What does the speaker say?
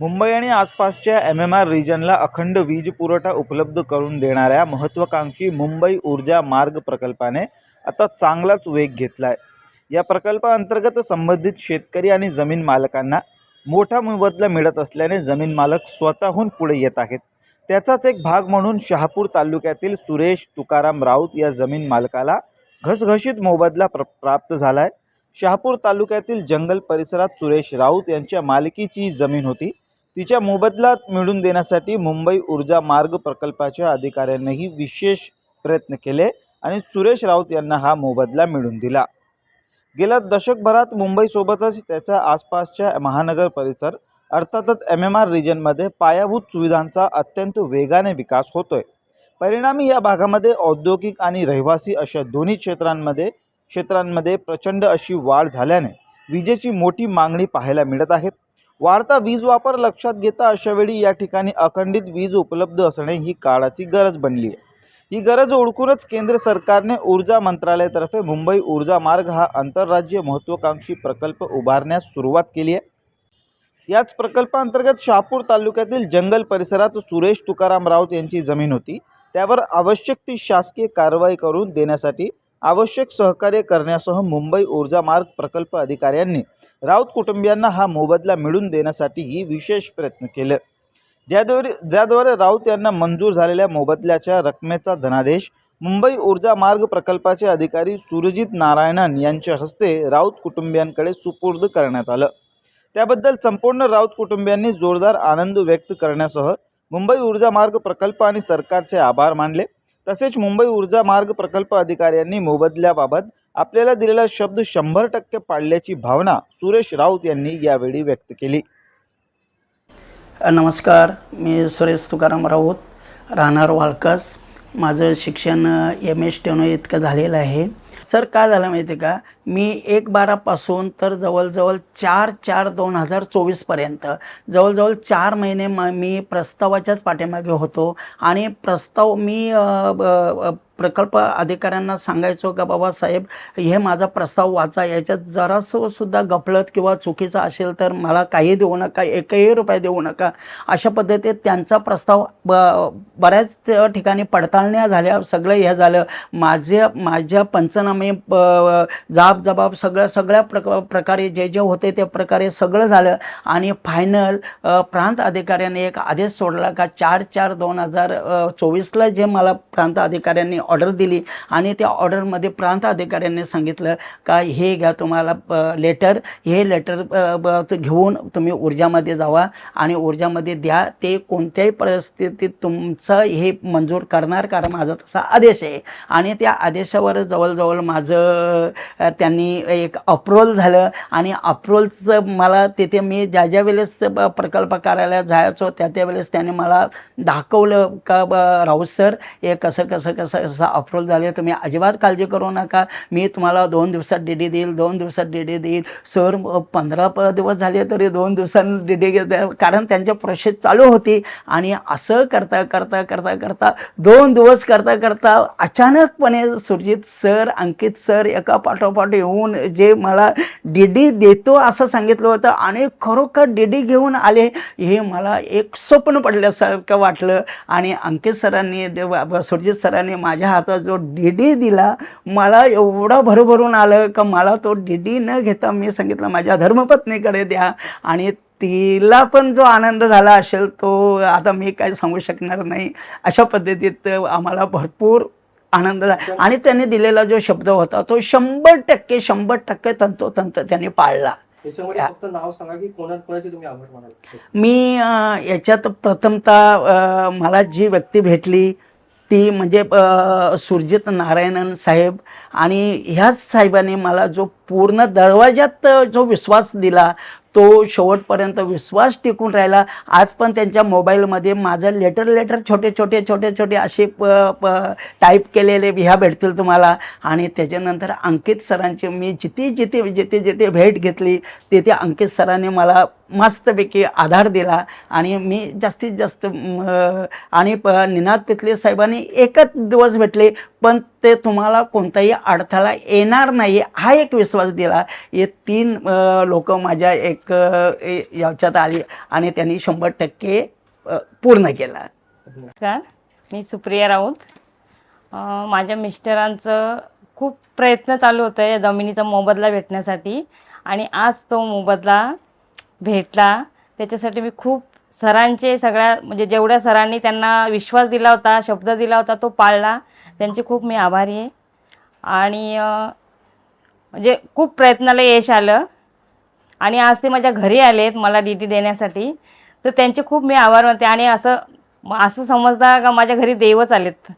मुंबई आणि आसपासच्या M M R रिजनला अखंड वीज पुरवठा उपलब्ध करून देणाऱ्या महत्त्वाकांक्षी मुंबई ऊर्जा मार्ग प्रकल्पाने आता चांगलाच वेग घेतला आहे या प्रकल्पाअंतर्गत संबंधित शेतकरी आणि जमीन मालकांना मोठा मोबदला मिळत असल्याने जमीन मालक स्वतःहून पुढे येत आहेत. त्याचाच एक भाग म्हणून शहापूर तालुक्यातील सुरेश तुकाराम राऊत या जमीन मालकाला घसघशीत मोबदला प्र प्राप्त झाला आहे शहापूर तालुक्यातील जंगल परिसरात सुरेश राऊत यांच्या मालकीची जमीन होती. तिच्या मोबदला मिळवून देण्यासाठी मुंबई ऊर्जा मार्ग प्रकल्पाच्या अधिकाऱ्यांनीही विशेष प्रयत्न केले आणि सुरेश राऊत यांना हा मोबदला मिळवून दिला. गेल्या दशकभरात मुंबईसोबतच त्याच्या आसपासच्या महानगर परिसर अर्थातच एम एम आर रिजनमध्ये पायाभूत सुविधांचा अत्यंत वेगाने विकास होतोय. परिणामी या भागामध्ये औद्योगिक आणि रहिवासी अशा दोन्ही क्षेत्रांमध्ये क्षेत्रांमध्ये प्रचंड अशी वाढ झाल्याने विजेची मोठी मागणी पाहायला मिळत आहे. वाढता वीज वापर लक्षात घेता अशावेळी या ठिकाणी अखंडित वीज उपलब्ध असणे ही काळाची गरज बनली आहे. ही गरज ओळखूनच केंद्र सरकारने ऊर्जा मंत्रालयातर्फे मुंबई ऊर्जा मार्ग हा आंतरराज्य महत्त्वाकांक्षी प्रकल्प उभारण्यास सुरुवात केली आहे. याच प्रकल्पांतर्गत शहापूर तालुक्यातील जंगल परिसरात सुरेश तुकाराम राऊत यांची जमीन होती. त्यावर आवश्यक ती शासकीय कारवाई करून देण्यासाठी आवश्यक सहकार्य करण्यासह मुंबई ऊर्जा मार्ग प्रकल्प अधिकाऱ्यांनी राऊत कुटुंबियांना हा मोबदला मिळवून देण्यासाठीही विशेष प्रयत्न केले. ज्याद्वारे ज्याद्वारे राऊत यांना मंजूर झालेल्या मोबदल्याच्या रकमेचा धनादेश मुंबई ऊर्जा मार्ग प्रकल्पाचे अधिकारी सुरजित नारायणन यांच्या हस्ते राऊत कुटुंबियांकडे सुपूर्द करण्यात आलं. त्याबद्दल संपूर्ण राऊत कुटुंबियांनी जोरदार आनंद व्यक्त करण्यासह मुंबई ऊर्जा मार्ग प्रकल्प आणि सरकारचे आभार मानले. तसेच मुंबई ऊर्जा मार्ग प्रकल्प अधिकाऱ्यांनी मोबदल्याबाबत आपल्याला दिलेला शब्द शंभर टक्के पाळल्याची भावना सुरेश राऊत यांनी यावेळी व्यक्त केली. नमस्कार मी सुरेश तुकाराम राऊत राहणार वाळकस. माझं शिक्षण एम एस टेनो इतकं झालेलं आहे. सर काय झालं माहिती आहे का? मी एक बारापासून तर जवळजवळ चार चार दोन हजार चोवीसपर्यंत जवळजवळ चार महिने म मी प्रस्तावाच्याच पाठीमागे होतो. आणि प्रस्ताव मी ब- प्रकल्प अधिकाऱ्यांना सांगायचो का बाबा साहेब हे माझा प्रस्ताव वाचा याच्यात जरासंसुद्धा गफलत किंवा चुकीचं असेल तर मला काही देऊ नका एकही रुपये देऊ नका. अशा पद्धतीत त्यांचा प्रस्ताव ब बऱ्याच ठिकाणी पडताळण्या झाल्या सगळं हे झालं. माझ्या माझ्या पंचनामे ब- जाब जबाब सगळं सगळ्या प्रक प्रकारे जे जे होते त्या प्रकारे सगळं झालं. आणि फायनल प्रांत अधिकाऱ्याने एक आदेश सोडला का चार चार दोन हजार चोवीसला जे मला प्रांत अधिकाऱ्यांनी ऑर्डर दिली आणि त्या ऑर्डरमध्ये प्रांत अधिकाऱ्यांनी सांगितलं का हे घ्या तुम्हाला लेटर हे लेटर घेऊन तुम्ही ऊर्जामध्ये जावा आणि ऊर्जामध्ये द्या. ते कोणत्याही परिस्थितीत तुमचं हे मंजूर करणार कारण माझा तसा आदेश आहे. आणि त्या आदेशावर जवळजवळ माझं त्या त्यांनी एक अप्रूवल झालं. आणि अप्रोलचं मला तिथे मी ज्या ज्या वेळेस ब- प्रकल्प कार्यालयात जायचो त्या त्या वेळेस त्याने मला दाखवलं का ब राऊत सर हे कसं कसं कसं कसं अप्रूवल झालं. तुम्ही अजिबात काळजी करू नका. मी तुम्हाला दोन दिवसात डी डी देईल दोन दिवसात डी डी देईल. सर पंधरा प दिवस झाले तरी दोन दिवसांनी डी डी घेत कारण त्यांच्या प्रोसेस चालू होती. आणि असं करता करता करता करता दोन दिवस करता करता अचानकपणे सुरजित सर अंकित सर एका पाठोपाठ येऊन जे मला डी डी देतो असं सांगितलं होतं आणि खरोखर डी डी घेऊन आले हे मला एक स्वप्न पडल्यासारखं वाटलं. आणि अंकित सरांनी सुरजित सरांनी माझ्या हातात जो डी डी दिला मला एवढं भरभरून आलं का मला तो डी डी न घेता मी सांगितलं माझ्या धर्मपत्नीकडे द्या. आणि तिला पण जो आनंद झाला असेल तो आता मी काय सांगू शकणार नाही. अशा पद्धतीत आम्हाला भरपूर आनंद झाला. आणि त्यांनी दिलेला जो शब्द होता तो शंभर टक्के शंभर टक्के तंतोतंत त्यांनी पाळला. मी याच्यात प्रथमतः मला जी व्यक्ती भेटली ती म्हणजे सुरजित नारायणन साहेब. आणि ह्याच साहेबांनी मला जो पूर्ण दरवाज्यात जो विश्वास दिला तो शेवटपर्यंत विश्वास टिकून राहिला. आज पण त्यांच्या मोबाईलमध्ये माझं लेटर लेटर छोटे छोटे छोटे छोटे असे प प टाईप केलेले ह्या भेटतील तुम्हाला. आणि त्याच्यानंतर अंकित सरांची मी जिथे जिथे जिथे जिथे भेट घेतली तिथे अंकित सरांनी मला मस्तपैकी आधार दिला. आणि मी जास्तीत जास्त आणि प निनाद पितले साहेबांनी एकच दिवस भेटले पण ते तुम्हाला कोणताही अडथळा येणार नाही हा एक विश्वास दिला. हे तीन लोक माझ्या एक एक याच्यात आली आणि त्यांनी शंभर टक्के पूर्ण केला. नमस्कार. मी सुप्रिया राऊत. माझ्या मिस्टरांचं खूप प्रयत्न चालू होतं या जमिनीचा मोबदला भेटण्यासाठी. आणि आज तो मोबदला भेटला. त्याच्यासाठी मी खूप सरांचे सगळ्या म्हणजे जेवढ्या सरांनी त्यांना विश्वास दिला होता शब्द दिला होता तो पाळला. त्यांचे खूप मी आभारी आहे. आणि म्हणजे खूप प्रयत्नाला यश आलं. आणि आज ते माझ्या घरी आलेत मला डी टी देण्यासाठी. तर त्यांचे खूप मी आभार मानते आणि असं असं समजता का माझ्या घरी देवच आलेत.